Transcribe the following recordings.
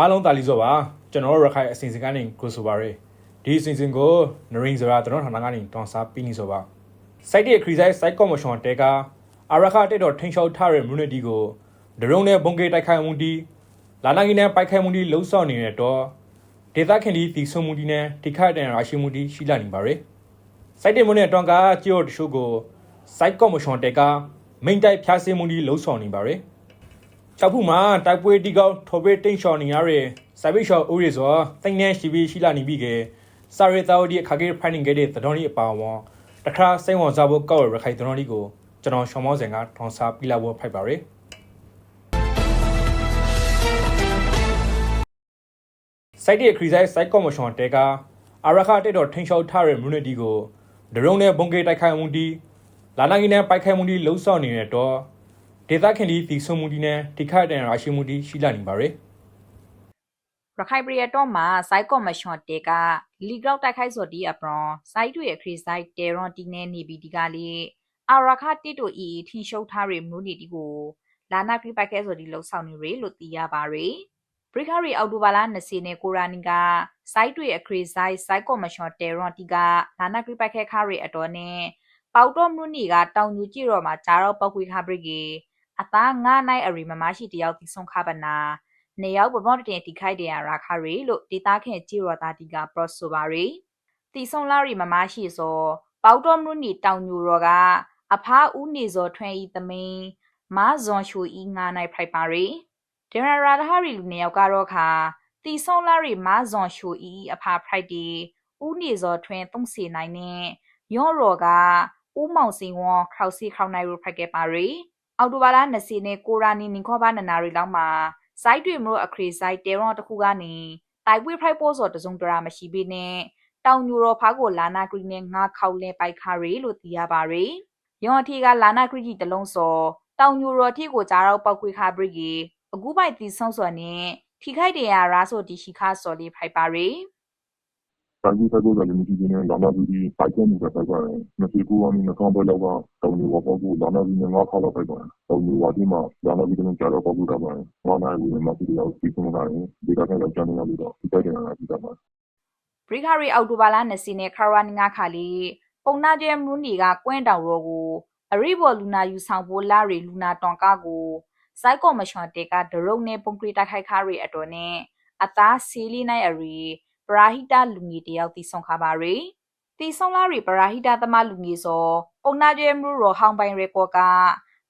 အားလုံးတာလီစောပါကျွန်တော်တို့ရခိုင်အစီအစဉ်ကနေကိုဆိုပါရယ်ဒီအစီအစဉ်ကိုနရင်းစရာကျွန်တော်ဌာနကနေတွန်စားပြီးနေဆိုပါစိုက်တဲ့ခရီးဆိုင်စိုက်ကော်မရှင်တဲကအရခတက်တော်ထိန်လျှောက်ထားတဲ့ community ကိုဒရုန်းနဲ့ဘုံကေတိုက်ခိုက်မှုတီလာနာကင်းနဲ့ပိုက်ခိုက်မှုတီလှုပ်ဆောင်နေတဲ့တော့ဒေသခင်ဒီတီဆုံမှုတီနဲ့ထိခိုက်တဲ့ရရှိမှုတီရှိလာနေပါရယ်စိုက်တဲ့မွန်းနဲ့တွန်ကားကြေော်တချို့ကိုစိုက်ကော်မရှင်တဲကမိန်တိုက်ဖျားစင်းမှုတီလှုပ်ဆောင်နေပါရယ် ချောက်ဖူမှာတိုက်ပွဲတီကောက်ထော်ဘေးတိန့်ရှော်နေရတဲ့စာပိရှော်ဦးရီဆိုတိန့်နေရှိပြီးရှိလာနေပြီကစာရီတာဝဒီခါကေဖိုင်နင်ဂဲတဲ့သတော်ကြီးအပါဝေါတခါစိတ်ဝင်စားဖို့ကောက်ရခိုင်သတော်ကြီးကိုကျွန်တော်ရှောင်းမောစင်ကထွန်စားပြလာဖို့ဖိုက်ပါရယ်စိုက်တဲ့ခရီးဆိုင်စိုက်ကော်မရှင်တဲကအရခတက်တော်ထိန်လျှောက်ထားတဲ့ community ကိုဒရုန်းနဲ့ဘုံကေတိုက်ခိုက်မှုတီလာနာကင်းနဲ့ပိုက်ခိုက်မှုတီလှုပ်ဆောင်နေတဲ့တော့ ဒေသခင်ဒီတီဆုံမှုတီနဲ့ထိခိုက်တဲ့ရရှိမှုတီရှိလာနေပါရယ်ရခိုင်ပြည်တော်မှာစိုက်ကော်မရှင်တေကလီဂရောက်တိုက်ခိုက်စော်ဒီအပရွန်စိုက်တွေအခရီးစိုက်တေရွန်တီနေနေပြီးဒီကလေးအာရခတိတိုအီထင်းရှုပ်ထားရမလို့နေဒီကိုလာနာပြပိုက်ခဲစော်ဒီလှုပ်ဆောင်နေရလို့သိရပါရယ်ဘရိခရီအော်တိုဘာလာ20နဲ့ကိုရာနီကစိုက်တွေအခရီးစိုက်စိုက်ကော်မရှင်တေရွန်တီကလာနာပြပိုက်ခဲခါရအတော်နဲ့ပေါတော့မလို့နေကတောင်ညူကြည့်တော့မှာဂျာတော့ပောက်ခွေခါပရိကေ အသားငါနိုင်အရီမမရှိတယောက်တိဆုံးခပါနာနေရောက်ပမော့တင်တိခိုက်တဲ့ရာခါရီလို့ဒေတာခင်ကြည်ရတာတီကပရော့ဆိုပါရီတီဆုံလာရီမမရှိစောပေါတော်မလို့နီတောင်ညူရောကအဖားဦးနေစောထွန်းဤသမင်းမာဇွန်ရှူဤငါနိုင်ဖိုက်ပါရီဒေရရာဒဟာရီလူနေရောက်ကတော့ခါတီဆုံလာရီမာဇွန်ရှူဤအဖာဖိုက်တီဦးနေစောထွန်းသုံးစီနိုင်နဲ့ယောရောကဦးမောင်စင်ဝေါခေါစီခေါနိုင်ရဖိုက်ခဲ့ပါရီ အော်တိုဘာလာ20နဲ့ကိုရာနီနင်ခေါဘာနနာရီလောက်မှာစိုက်တွေမလို့အခရီးစိုက်တဲရောတစ်ခုကနေတိုက်ပွဲဖိုက်ပို့စော်တစုံတရာမရှိဘဲနဲ့တောင်ညူရောဖားကိုလာနာဂရီနဲ့ငါခေါက်လဲပိုက်ခါရီလို့သိရပါရယ်။ရောင်အထီကလာနာဂရီကြီးတလုံးစော်တောင်ညူရောအထီကိုကြားတော့ပောက်ခွေခါဘရီကြီးအခုပိုက်တီဆုံစော်နဲ့ထိခိုက်တယ်ရရာဆိုတီရှိခါစော်လေးဖိုက်ပါရယ်။ တိုင်းပြည်သက်သာလည်း မရှိသေးနဲ့လာနာပြီးပိုက်ချက်မှုပဲပိုက်ပါတယ်။29ကနေ2000ပဲလောက်က တောင်ယူဝါပေါက်ကိုလာနာပြီးငါးခါလောက်ပိုက်ပါတယ်။တောင်ယူဝါဒီမှာလာနာပြီးတော့ကြာတော့ ပေါက်လို့တာပါတယ်။ငါးနိုင်ဘူးမှပြည်တော့ပြီးဆုံးလာရင်ဒီကနေ့တော့ကျန်နေလို့တော့ဒီတိုက်တယ်လာပြီးတာပါဘရိခရီအောက်တိုဘာလ20နဲ့ခရဝနီငါခါလီပုံနာကျဲမူနီကကွင်းတောင်ရောကို အရိဘော်လူနာယူဆောင်ဖို့ လာရီလူနာတွန်ကားကိုစိုက်ကော်မရှင်တေကဒရုံနဲ့ပုံကရီတိုက်ခိုက်ခါရီအတော်နဲ့အသားစီလီနိုင်အရီ ပရာဟိတလူငီတယောက်တီဆောင်ခါပါရီတီဆောင်လာရီပရာဟိတသမလူငီစောပုံနာကျဲမူရောဟောင်းပိုင်ရေကောက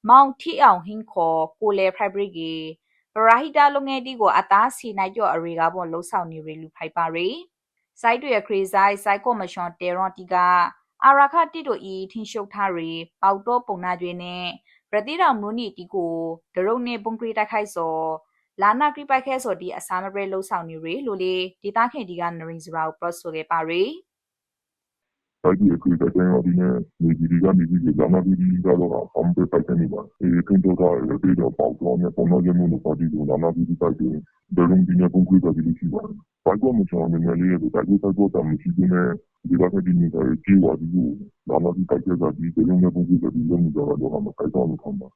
မောင်ထီအောင်ဟင်းခေါ်ကိုလေဖရိုက်ဘရီဂီပရာဟိတလုံငယ်တီကိုအသားစီနိုင်ကျော်အရီကပေါ်လှုပ်ဆောင်နေရီလူဖိုက်ပါရီစိုက်တွေခရီးဆိုင်စိုက်ကော်မရှင်တေရွန်တီကအာရခတိတို့ဤထင်းရှုပ်ထားရီပေါတော့ပုံနာကျွေးနဲ့ပတိတော်မူနီတီကိုဒရုံနေပုံကရီတိုက်ခိုက်စော လာနာကရိပိုက်ခဲစောဒီအစာမပရေလှုပ်ဆောင်နေရီလို့လေဒေတာခင်ဒီကနရင်စရာကိုပရော့ဆိုခဲ့ပါရီ။တိုက်ပြည်အခရီးတဲ့ရောဒီနဲ့နေပြည်တော်ကနေပြီးလာနာပြီးတော့အမ်ပဲပိုက်နေပါ။အဲခင်တော့လည်းဒီတော့ပေါတော့နဲ့ပုံမှန်ကျမှုလို့ပါတီကိုလာနာပြီးတိုက်တယ်။ဒရုံဒီနဲ့ပုံခွေးတယ်လို့ရှိပါတယ်။ပိုက်ကမှချောင်းနေလေလေတိုက်ပြီးတိုက်တော့မရှိသေးနဲ့ဒီကနေ့ဒီနေ့ကကြေးဝါဒီကိုလာနာပြီးတိုက်ကြတာဒီဒရုံနဲ့ပုံခွေးတယ်လို့လည်းတော့တော့မှတိုက်တော့မှခံပါ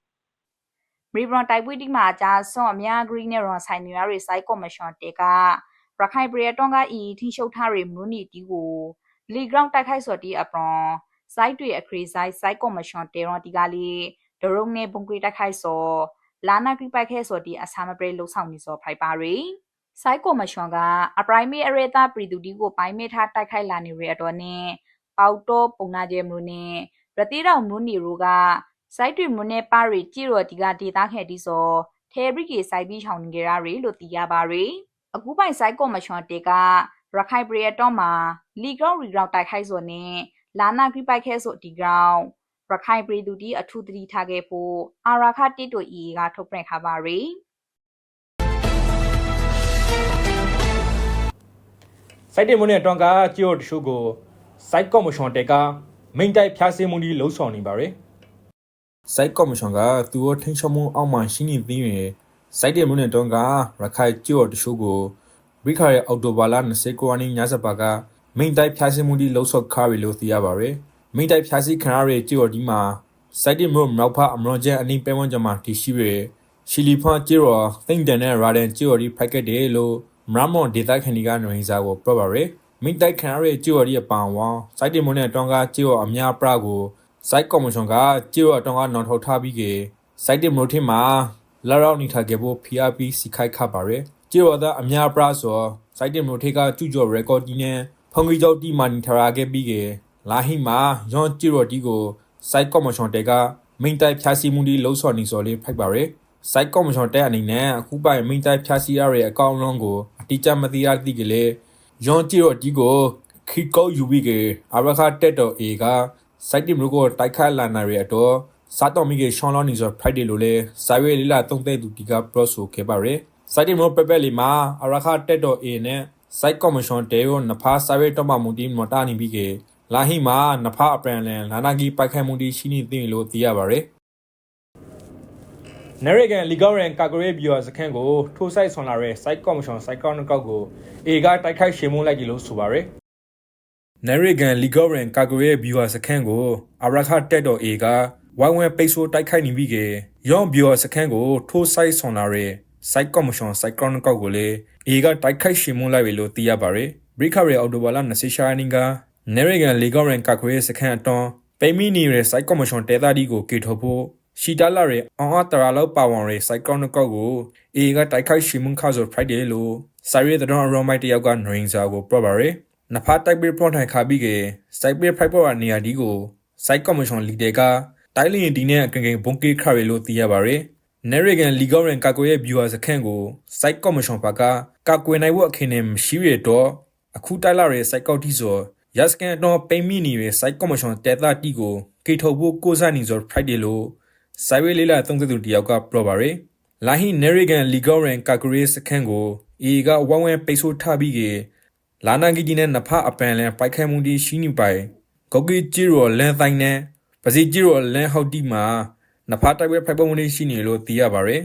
ရီဘရွန်တိုက်ပွဲတိမှာအကြဆွန်အများဂရီနဲ့ရွန်ဆိုင်နေရရီစိုက်ကော်မရှင်တေကရခိုင်ပရီတွန်ကဤထင်းရှုပ်ထားရီမူနီတီကိုလီဂရောင်းတိုက်ခိုက်စော်တီအပရွန်စိုက်တွေအခရီးဆိုင်စိုက်ကော်မရှင်တေရွန်တီကလေးဒရုံနဲ့ပုံကွေတိုက်ခိုက်စော်လာနာကရိပိုက်ခဲစော်တီအစာမပရေလှုပ်ဆောင်နေစော်ဖိုက်ပါရီစိုက်ကော်မရှင်ကအပရိုင်မေအရေတာပရီတူတီကိုပိုင်းမေထားတိုက်ခိုက်လာနေရတော့နဲ့ပေါတော့ပုံနာကျဲမလို့နဲ့ရတိတော်မူနီရိုက စိုက်တွေမွနဲ့ပါရီကြည်ရော်ဒီကဒေတာခဲ့ဒီဆိုထဲဘရီကေစိုက်ပြီးချောင်းနေကြရရီလို့သိရပါရီအခုပိုင်စိုက်ကော်မရှင်တေကရခိုင်ပရီတော့မှာလီဂရောင်းရီဂရောင်းတိုက်ခိုက်ဆိုနဲ့လာနာဂရိပိုက်ခဲဆိုဒီဂရောင်းရခိုင်ပရီသူတီအထူးတတိထားခဲ့ဖို့အာရာခတိတိုအီကထုတ်ပြန်ခါပါရီစိုက်တဲ့မွန်းနဲ့တွန်ကားကြေော်တချို့ကိုစိုက်ကော်မရှင်တဲကမိန်တိုက်ဖျားစင်းမှုတီလှုပ်ဆောင်နေပါရယ် စိုက်ကော်မရှင်ကသူ့ထိန်ချမှုအောက်မှာရှိနေသေးရင်စိုက်တဲ့မွန်းနဲ့တွန်ကားရခိုင်ကြေော်တချို့ကိုဘရိခရဲ့အော်တိုဘာလာ29ရက်နေ့ညစပါကမိန်တိုက်ဖျားစင်းမှုတီလှုပ်ဆော့ခါရီလို့သိရပါရယ်မိန်တိုက်ဖျားစီခနာရဲ့ကြေော်ဒီမှာစိုက်တဲ့မွန်းမြောက်ဖအမရွန်ကျန်အနည်းပဲဝန်းကျင်မှာတည်ရှိရယ်ရှီလီဖန်ကျေရောသိမ့်တန်နဲ့ရာဒန်ကျေရောဒီဖိုက်ကက်တယ်လို့မရမွန်ဒေတာခန်ဒီကနေစာကိုပြောပါရယ်မိတိုက်ခံရတဲ့ကျေရောဒီအပန်ဝါစိုက်တင်မွန်နဲ့တောင်ကကျေရောအများပရကို စိုက်ကော်မရှင်ကကျေရောတောင်ကနော်ထောက်ထားပြီးကေစိုက်တင်မလို့ထင်မှာလာရောက်နေထားခဲ့ဖို့ PRP စီခိုက်ခပါရယ်ကျေရောသားအများပရဆိုစိုက်တင်မလို့ထေကကျူကျော်ရကော်ဒီနဲ့ဖုန်ကြီးကျော်တီမာနီထရာခဲ့ပြီးကေလာဟိမာယွန်ကျေရောဒီကိုစိုက်ကော်မရှင်တဲကမိတိုက်ဖြာစီမှုဒီလှုပ်ဆော်နေစော်လေးဖိုက်ပါရယ်စိုက်ကော်မရှင်တဲ့အနေနဲ့အခုပိုင်မိန့်တိုက်ဖြာစီရရဲ့အကောင့်လုံးကိုအတိအကျမသိရသည့်ကလေးယွန်ဂျီရိုဒီကိုခီကောယူပြီးကအရခါတက်တော်အေက စိုက်တင်မျိုးကိုတိုက်ခတ်လာနိုင်ရတော့စားတော်မိကရှောင်းလောင်းနေဆို Friday လို့လဲစာရွေးလေးလာတုံးတဲ့သူဒီက pro ဆိုခဲ့ပါရယ်စိုက်တင်မျိုးပပက်လီမှာအရခါတက်တော်အေနဲ့စိုက်ကော်မရှင်တဲကိုနဖာစာရွေးတော့မှမူတီမတာနေပြီးကလာဟိမှာနဖာအပရန်လန်လာနာဂီပိုက်ခိုင်မှုတီရှိနေသိလို့သိရပါရယ်နရဂန်လီဂောရန်ကာဂရေးဘီယောစခန်းကိုထိုးဆိုင်ဆွန်လာတဲ့စိုက်ကော်မရှင်စိုက်ကောက်နကောက်ကိုအေကတိုက်ခိုက်ရှေမုန်းလိုက်ပြီလို့ဆိုပါရယ် နရဂန်လီဂောရန်ကာဂရေးဘီယောစခန်းကိုအရခတက်တော်အေကဝိုင်းဝဲပိတ်ဆို့တိုက်ခိုက်နေပြီကေယောဘီယောစခန်းကိုထိုးဆိုင်ဆွန်လာတဲ့စိုက်ကော်မရှင်စိုက်ကောက်နကောက်ကိုလေအေကတိုက်ခိုက်ရှေမုန်းလိုက်ပြီလို့သိရပါရယ်ဘရိခရဲအော်တိုဘာလာ20ရှာနင်ကနရဂန်လီဂောရန်ကာဂရေးစခန်းအတွန်းပိမီနီရဲ့စိုက်ကော်မရှင်တဲသားဒီကိုကေထုတ်ဖို့ရှီတာလာရဲ့အောင်အတရာလောက်ပါဝင်ရဲ့စိုက်ကောနကောက်ကိုအေကတိုက်ခိုက်ရှိမှုခါဆို Friday လို့စာရဲတဲ့တော့ around my တယောက်က knowing စာကိုပြပါရယ် နဖာတိုက်ပြီး front ထိုင်ခါပြီးကစိုက်ပြီး fiber နေရာဒီကိုစိုက်ကော်မရှင်လီဒေကတိုင်းလင်းဒီနဲ့အကင်ကင်ဘုံကေခရဲလို့သိရပါရယ် Nerigan Legal and ကာကွယ်ရဲ့ viewer စခန်းကိုစိုက်ကော်မရှင်ဘက်ကကာကွယ်နိုင်ဖို့အခင်းနဲ့မရှိရတော့အခုတိုက်လာရဲ့စိုက်ကောက်တီဆိုရစကန်တော့ပိမီနီရဲ့စိုက်ကော်မရှင်တဲတာတီကိုကေထုတ်ဖို့ကိုစားနေဆို Friday လို့ဆိုင်ဝေးလေးလာသုံးသက်သူတယောက်ကပြောပါရယ်လာဟီနေရီဂန်လီဂောရန်ကာဂရီစခန်းကိုအေကဝမ်ဝမ်ပိတ်ဆို့ထားပြီးကေ လာနာဂီဂျီနဲ့နဖအပန်လန်ပိုက်ခိုင်မှုဒီရှိနေပိုင်ဂိုဂီဂျီရောလန်တိုင်းနဲ့ပစီဂျီရောလန်ဟောက်တီမှာနဖတိုက်ပွဲဖိုက်ပုံမှုဒီရှိနေလို့သိရပါရယ်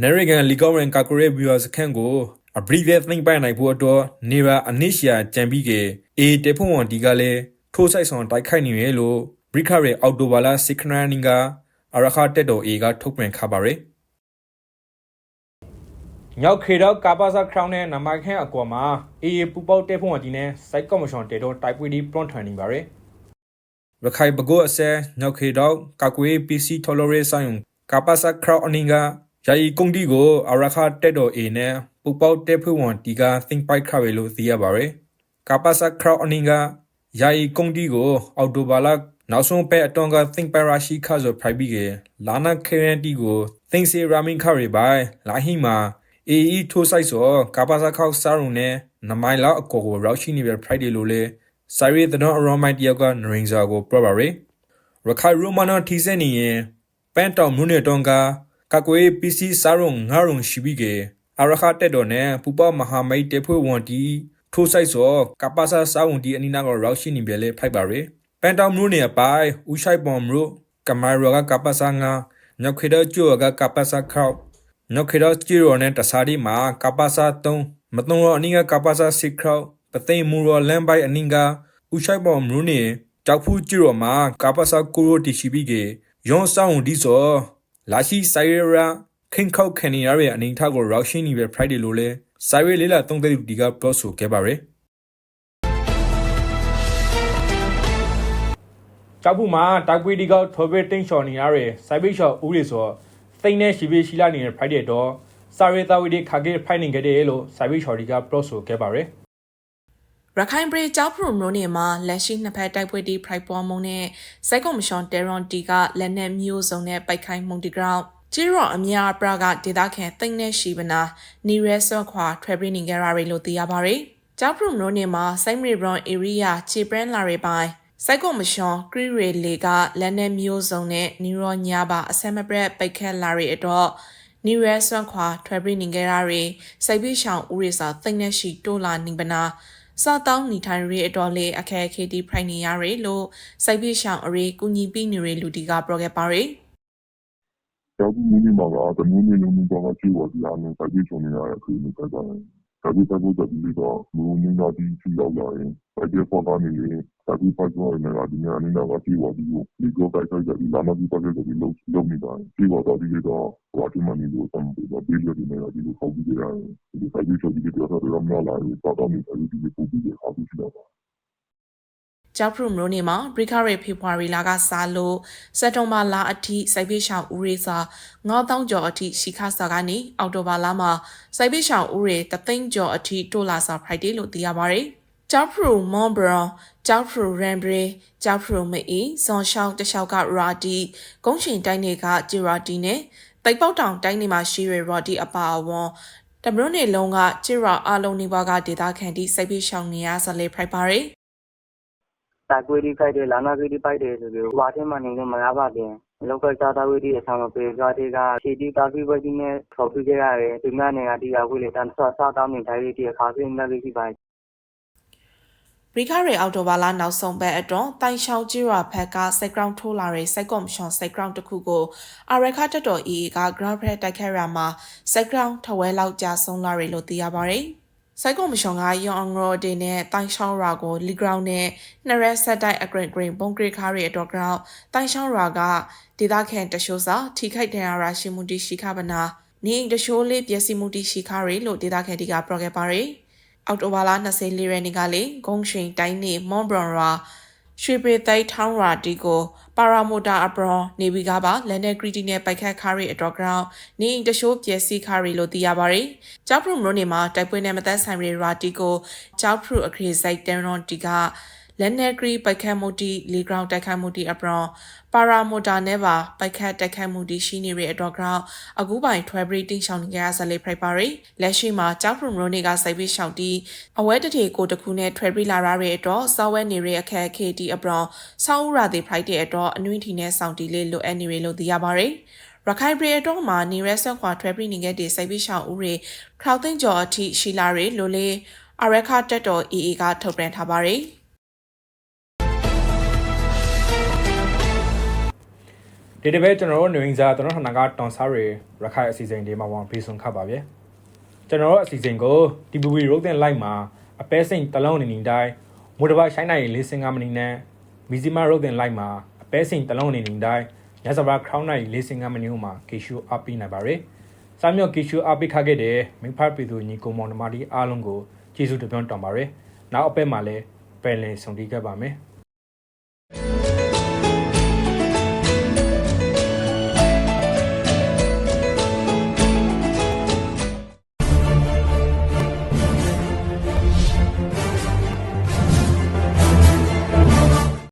နေရီဂန်လီဂောရန်ကာဂရီဘီယာစခန်းကိုအဘရီဗက်သိမ့်ပိုင်နိုင်ဖို့တော့နေပါအနစ်ရှာကြံပြီးကေအေတေဖုံဝန်ဒီကလည်းထိုးဆိုင်ဆောင်တိုက်ခိုက်နေရလို့ဘရိခရဲအော်တိုဘာလာစစ်ခနာနင်ကအရခါတက်တော်အေကထုတ်ပြန်ခါပါရယ် ညောက်ခေတော့ကာပါစာခရောင်းနဲ့နံပါတ်ခန့်အကွာမှာအေးပူပေါက်တက်ဖို့အကြီးနဲ့စိုက်ကော်မရှင်တေတော့တိုက်ပွဲဒီပရွန်ထွန်နေပါရယ်ရခိုင်ဘကိုအစဲညောက်ခေတော့ကာကွေး PC ထော်လိုရဲဆိုင်ကာပါစာခရောင်းအနင်းကယာယီကုံဒီကိုအရခါတက်တော်အေနဲ့ပူပေါက်တက်ဖို့ဝန်တီက think bike ခရဲလို့သိရပါရယ်ကာပါစာခရောင်းအနင်းကယာယီကုံဒီကို အော်တိုဘာလာနောက်ဆုံးပဲအတွန်းက think parashi ခါဆို private ကလာနာ KNT ကို think say ramin ခရီပိုင်လာဟိမာ AE ထိုးဆိုင်ဆိုကာပါစာခောက်စားရုံနဲ့နမိုင်လောက်အကောကိုရောက်ရှိနေပြ Friday လို့လေစာရီတဲ့တော့ around my တယောက်က Ranger ကိုပြပါရယ်ရခိုင်ရိုမန်ထီစနေရင်ပန်တောင်မြို့နယ်တုန်းကကကွေး PC စားရုံငါရုံရှိပြီးကေအရခတက်တော်နဲ့ပူပမဟာမိတ်တေဖွဲ့ဝန်တီထိုးဆိုင်ဆိုကပါစာစားဝန်တီအနီနာကိုရောက်ရှိနေပြလေဖိုက်ပါရယ်ပန်တောင်မြို့နယ်ပိုင်ဥရှိုက်ပွန်မြို့ကမိုင်ရောကကပါစာငါညောက်ခေဒကျိုကကပါစာခောက် ညောက်ခေဒကျီရောနဲ့တစားဒီမှာကပါစာ3မတုံရောအနည်းကကပါစာ6ခောက်ပသိမ်မူရောလမ်းပိုင်အနည်းကဥရှိုက်ပွန်မြို့နယ်ကြောက်ဖူးကျီရောမှာကပါစာကိုရိုတီရှိပြီးကေယွန်ဆောင်ဒီဆိုလာရှိဆိုင်ရာခင်ခောက်ခန်နေရရဲ့အနေထားကိုရောက်ရှိနေပဲ Friday လို့လဲဆိုင်ဝေးလေးလာသုံးတဲ့ဒီကပြောဆိုခဲ့ပါရယ်ကြောက်ဘူးမှာတိုက်ပွေးဒီကောက်ထော်ဘဲတင်းချော်နေရတဲ့စိုက်ပိတ်ချော်ဦးရီဆို သိန်းနဲ့ရှိပြီးရှိလာနေတဲ့ Friday တော့စာရေးသားဝီဒီခါကေဖိုင်နေကြတယ်လို့စိုက်ပိတ်ချော်ဒီကပြောဆိုခဲ့ပါရယ်ရခိုင်ပြည်ကြောက်ဖရုံမျိုးနေမှာလက်ရှိနှစ်ဖက်တိုက်ပွဲတီဖရိုက်ပေါ်မုံနဲ့စိုက်ကွန်မရှင်တေရွန်တီကလက်နက်မျိုးစုံနဲ့ပိုက်ခိုင်းမုံတီဂရောင်းကျီရော့အများပရကဒေတာခံသိမ့်နဲ့ရှိပနာနီရဲဆော့ခွာထရပရီနင်ဂရာရီလို့သိရပါဗျ။ကြောက်ဖရုံမျိုးနေမှာစိုက်မရီဘရွန်ဧရိယာခြေပရန်လာရီပိုင်း စိုက်ကွန်မရှင်ကရီရီလေကလက်နက်မျိုးစုံနဲ့နီရောညာပါအဆက်မပရက်ပိတ်ခက်လာရီအတော့နီရဲဆွမ်းခွာထရပရီနင်ဂရာရီစိုက်ပြီးရှောင်းဦးရီစာသိမ့်နဲ့ရှိတိုးလာနေပနာစားတောင်းနေထိုင်ရေးအတော်လေးအခက်အခဲတီဖိုင်နေရရလို့စိုက်ပြရှောင်းအရေးကုညီပြီးနေရလူတီကပြောခဲ့ပါရယ်ကျောင်းမင်းမကတမင်းမင်းလုံးတော့ကြည့်ပါဒီအားနဲ့တိုက်ပြီးချုံနေရတဲ့အခါမျိုးပဲပါတယ် ဒါပေမဲ့ဘုရားဒီတော့လူမျိုးသားဒီချီရောက်လာရင်တိုက်ပွဲပေါ်ကနေရင်ဒါပေမဲ့တော့လည်းဒီနေ့အနေနဲ့ကပြေသွားပြီးဒီကိုတိုက်ခိုက်ကြပြီးလာမပြီးပတ်သက်ပြီးလုံးလုံးနေတာပြေသွားတော့ဒီတော့ဟိုအတူမနေလို့တမ်းပြီးတော့ပြေရဒီနေ့ဒီလိုပေါ့ပြီးရတယ်ဒီတိုက်ပွဲချုပ်ပြီးတော့တော့မလာဘူးတော့တော့ဒီဒီပို့ပြီးတော့အခုရှိတော့ ကျောက်ဖရုံမျိုးနေမှာဘရိခရဲဖေဖော်ဝါရီလကစားလို့စက်တုံဘာလအထိစိုက်ပိရှောင်ဦးရေစာ9000ကျော်အထိရှိခါစာကနေအောက်တိုဘာလမှာစိုက်ပိရှောင်ဦးရေ3သိန်းကျော်အထိတိုးလာစာ Friday လို့သိရပါတယ်။ကျောက်ဖရုံမွန်ဘရောင်ကျောက်ဖရုံရန်ဘရီကျောက်ဖရုံမအီဇွန်ရှောင်းတလျှောက်ကရာဒီကုန်းရှင်တိုင်းတွေကဂျီရာဒီနဲ့တိတ်ပေါက်တောင်တိုင်းတွေမှာရှိရရာဒီအပါအဝန်တမရုံနေလုံးကဂျီရာအလုံးနေဘွားကဒေတာခန်တီစိုက်ပိရှောင်နေရဇလေးဖိုက်ပါ တယ်။တိုက်ကွေးဒီဖိုက်တယ်လာနာကွေးဒီဖိုက်တယ်ဆိုပြီးဟွာထဲမှာနေလို့မရပါဘူးလောက်ကစားသားဝေးဒီအဆောင်မပေးကြတဲ့ကခြေတီကာဖီဝဲဒီနဲ့ထော်ပြကြရတယ်ဒီမနေ့ကဒီအဝေးလေတန်ဆော့စားတောင်းနေတိုင်းဒီအခါစင်းနေလေးရှိပါရီခရဲအော်တိုဘာလာနောက်ဆုံးပတ်အတွန်းတိုင်ရှောင်းကြီးရွာဘက်ကစိုက်ဂရောင်းထိုးလာတဲ့စိုက်ကော်မရှင်စိုက်ဂရောင်းတစ်ခုကိုအာရခတက်တော် EA က ground press တိုက်ခတ်ရမှာစိုက်ဂရောင်းထဝဲလောက်ကြာဆုံးလာတယ်လို့သိရပါတယ်။ စိုက်ကော်မရှင်ကယောင်အောင်ရော်ဒေနဲ့တိုင်ရှောင်းရွာကိုလီဂရောင်းနဲ့နှစ်ရက်ဆက်တိုက်အဂရစ်ဂရင်းဘုံဂရစ်ခါရီအတော်ဂရောင်းတိုင်ရှောင်းရွာကဒေသခံတရှိုးစာထိခိုက်ဒဏ်ရာရရှိမှုတိရှိခပနာနေအိမ်တရှိုးလေးပျက်စီးမှုတိရှိခရီလို့ဒေသခံတွေကပြောခဲ့ပါတယ်။အောက်တိုဘာလ24ရက်နေ့ကလေဂုံရှင်တိုင်းနေမွန်ဘရွန်ရာ ရွှေပေသိုက်ထောင်းရာတီကိုပါရာမိုတာအပရွန်နေဗီကပါလန်နယ်ဂရီတီနဲ့ပိုက်ခတ်ခါရီအတော်ဂရောင်းနေအိမ်တရှိုးပျက်စီးခါရီလို့သိရပါတယ်။ကျောက်ဖရုံမြို့နေမှာတိုက်ပွဲနဲ့မသက်ဆိုင်ရီရာတီကိုကျောက်ဖရုအခရီစိုက်တန်ရွန်တီက လန်နယ်ဂရီပိုက်ခတ်မှုတီလီဂရောင်းတိုက်ခိုက်မှုတီအပရွန်ပါရာမိုတာနဲ့ပါပိုက်ခတ်တိုက်ခိုက်မှုတီရှိနေတဲ့အတော်ဂရောင်းအခုပိုင်ထွဲဘရီတင်းရှောင်းနေကြရစလေးဖိုက်ပါရီလက်ရှိမှာကျောက်ဖရုံမြို့နေကစိုက်ပြီးရှောင်းတီအဝဲတထေကိုတခုနဲ့ထွဲပြီးလာရတဲ့အတွက်စောဝဲနေရအခက်အခဲတီအပရောဆောင်းဥရာသေးဖိုက်တဲ့အတွက်အနွင်းထီနဲ့စောင့်တီလေးလိုအပ်နေရလို့သိရပါတယ်။ရခိုင်ပြည်အတွက်မှာနေရက်ဆက်ခွာထွဲပြီးနေခဲ့တဲ့စိုက်ပြီးရှောင်းဥတွေခရောက်သိန်းကျော်အထိရှိလာရလို့လေအရခတက်တော် EA ကထုတ်ပြန်ထားပါတယ်။ ဒီတစ်ပတ်ကျွန်တော်တို့နေဝင်စားကျွန်တော်ဌာနကတွန်ဆာရီရခိုင်အစီအစဉ်ဒီမှာဝန်ဖေးဆွန်ခတ်ပါဗျကျွန်တော်တို့အစီအစဉ်ကို TPV ရုပ်သင်လိုက်မှာအပဲစိန်တလုံးနေနေတိုင်းမိုတဘာရှိုင်းနိုင်လေးစင်ကမနီနဲ့မီဇီမာရုပ်သင်လိုက်မှာအပဲစိန်တလုံးနေနေတိုင်းညစဘာခရောင်းနိုင်လေးစင်ကမနီမှာကေရှူအပီနိုင်ပါရယ်စာမြော့ကေရှူအပီခခဲ့တဲ့မိဖတ်ပြည်သူညီကုံမောင်နှမတီအားလုံးကိုကျေးဇူးတင်ပြောတောင်းပါရယ်နောက်အပဲမှာလည်းပယ်လင်ဆောင်တီးခဲ့ပါမယ်